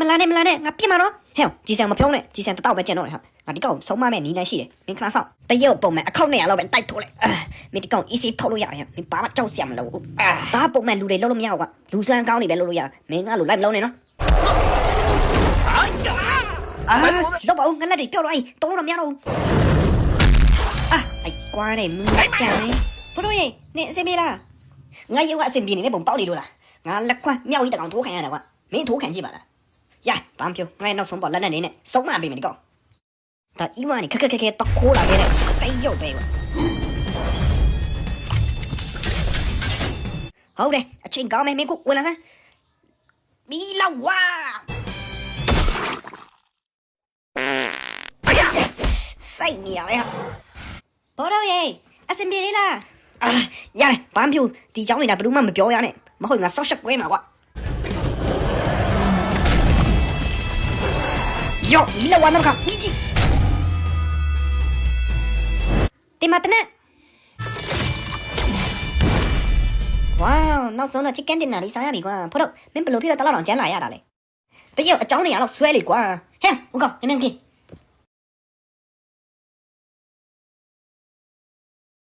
မလာနဲ့မလာနဲ့ငါပြစ်မှာတော့ဟဲ့ကြီးစံမဖြုံးနဲ့ကြီးစံတတော့ပဲကျန်တော့တယ်ဟာငါဒီကောင်ဆုံးမမဲ့နီးနေရှိတယ်မင်းခဏဆောင်တရုတ်ပုံမဲ့အခောက်200လောက်ပဲတိုက်ထိုးလိုက်အာမင်းဒီကောင် easy ထုတ်လို့ရရင်မင်းဘာမှကြောက်စရာမလိုဘူးအာဒါပုံမဲ့လူတွေလုံးလို့မရဘူးကွာလူစွမ်းကောင်းနေပဲလုံးလို့ရမင်းငါလိုလိုက်မလုံးနဲ့နော်အာတော့ဘာငါလက်တွေပြောက်တော့အဲ့တုံးတော့မရတော့ဘူးအာအဲ့ကွာနေမင်းကြံနေဘလို့ရေနေအစင်ပြေလားငါရုပ်ကအစင်ပြေနေတဲ့ပုံပေါက်နေလို့လားငါလက်ခွန်းမြောက်ကြီးတကောင်ထိုးခံရတာကွာမင်းထိုးခံကြည့်ပါလား ရဘာမပြောငါရဲ့နောက်ဆုံးပေါ်လက်နဲ့နေနဲ့စုံမပေးမယ်ဒီကောင်ဒါအီဝါနေခက်ခက်ခက်ခက်တော့ခိုးလာခဲ့တဲ့စိတ်ရုပ်ပဲကွာဟုတ်တယ်အချိန်ကောင်းမယ်မင်းကဝင်လာစမ်းမီလာဝါစိတ်နေရပဲဟာဘောတော့ရေအစင်ပြေလေးလားအာရတယ်ဘာမပြောဒီเจ้าနေတာဘယ်သူမှမပြောရနဲ့မဟုတ်ငါဆောက်ရှက်ကွဲမှာကွာ ပြောဒီလောက်ဝါနောက်ခါကြီးကြီးတင်မတနဝေါနောက်ဆုံးတော့ chicken dinner လေးစားရပြီကွာဖို့တော့မင်းဘယ်လိုဖြစ်တော့တလောက်တော့ကျန်းလာရတာလဲတရုတ်အကြောင်းနေရတော့ဆွဲလေကွာဟဲ့ဦးကောင်မင်းမင်းကြီး